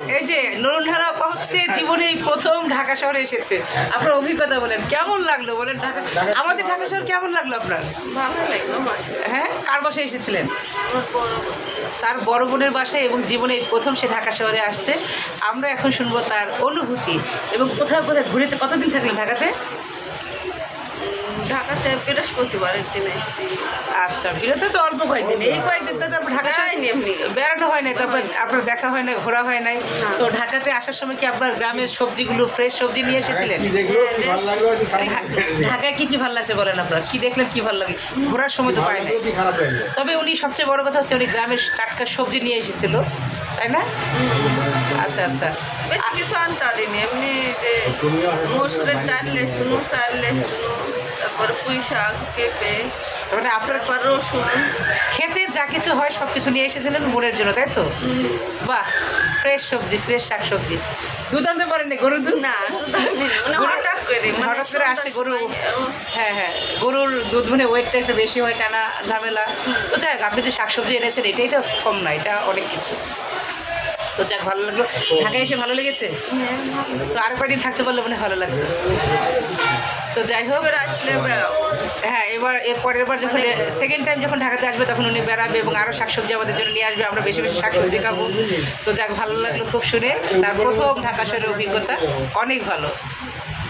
এই যে নরুনহারা আপা হচ্ছে জীবনে প্রথম ঢাকা শহরে এসেছে। আপনার অভিজ্ঞতা বলেন কেমন লাগল বলেন ঢাকা আমাদের ঢাকা শহর কেমন লাগল আপনার? ভালো লাগল হ্যাঁ কার বাসায় এসেছিলেন। তার বড় বোনের বাসায় এবং জীবনে প্রথম সে ঢাকা শহরে আসছে। আমরা এখন শুনব তার অনুভূতি এবং কোথাও কোথায় ঘুরেছে কতদিন থাকলেন ঢাকাতে? ঢাকাতে বৃহস্পতিবারের দিন এসেছি। আচ্ছা বিরত তো অল্প কয়েকদিন। এই কয়েকদিন তো আপনার ঢাকা শহরে যাইনি এমনি। বেড়ানো হয় নাই তারপর আপনার দেখা হয় না ঘোরা হয় নাই। তো ঢাকাতে আসার সময় কি আপনার গ্রামের সবজিগুলো ফ্রেশ সবজি নিয়ে এসেছিলেন? খারাপ লাগল? ঢাকায় কি কি ভালো লাগছে বলেন আপনার? কি দেখলেন কি ভালো লাগে? ঘোরার সময় তো পায় লাগল তবে উনি সবচেয়ে বড় কথা হচ্ছে উনি গ্রামের টাটকা সবজি নিয়ে এসেছিল তাই না? আচ্ছা আচ্ছা। বেশি কিছু আনতারিনি এমনি যে মসুরের ডাল লেসুন চাল লেসুন তারপর পুঁই শাক পেঁপে মানে আপনার তারপর রসুন। খেতে যা কিছু হয় সব কিছু নিয়ে এসেছিলেন বোনের জন্য তাই তো? বাহ ফ্রেশ সবজি ফ্রেশ শাক সবজি। দুধ আনতে পারেননি গরুর দুধ? না দুধ। মানে গরু- হঠাৎ করে মানে হঠাৎ করে আসে সন্ধ্যার গরু সময়, হ্যাঁ হ্যাঁ গরুর দুধ মানে ওয়েটটা একটু বেশি হয় টানা ঝামেলা। তো যাই হোক আপনি যে শাকসবজি এনেছেন এটাই তো কম না এটা অনেক কিছু। তো যাক ভালো লাগল। ঢাকায় এসে ভালো লেগেছে? হ্যাঁ, ভালো। তো আরও কয়েকদিন থাকতে পারলে মানে ভালো লাগতো। তো যাই হোক হ্যাঁ এবার এর পরের বার যখন সেকেন্ড টাইম যখন ঢাকাতে আসবে তখন উনি বেড়াবে এবং আরও শাকসবজি আমাদের জন্য নিয়ে আসবে। আমরা বেশি বেশি শাকসবজি খাব। তো যাক ভালো লাগল খুব শুনে। তার প্রথম ঢাকা শহরের অভিজ্ঞতা অনেক ভালো।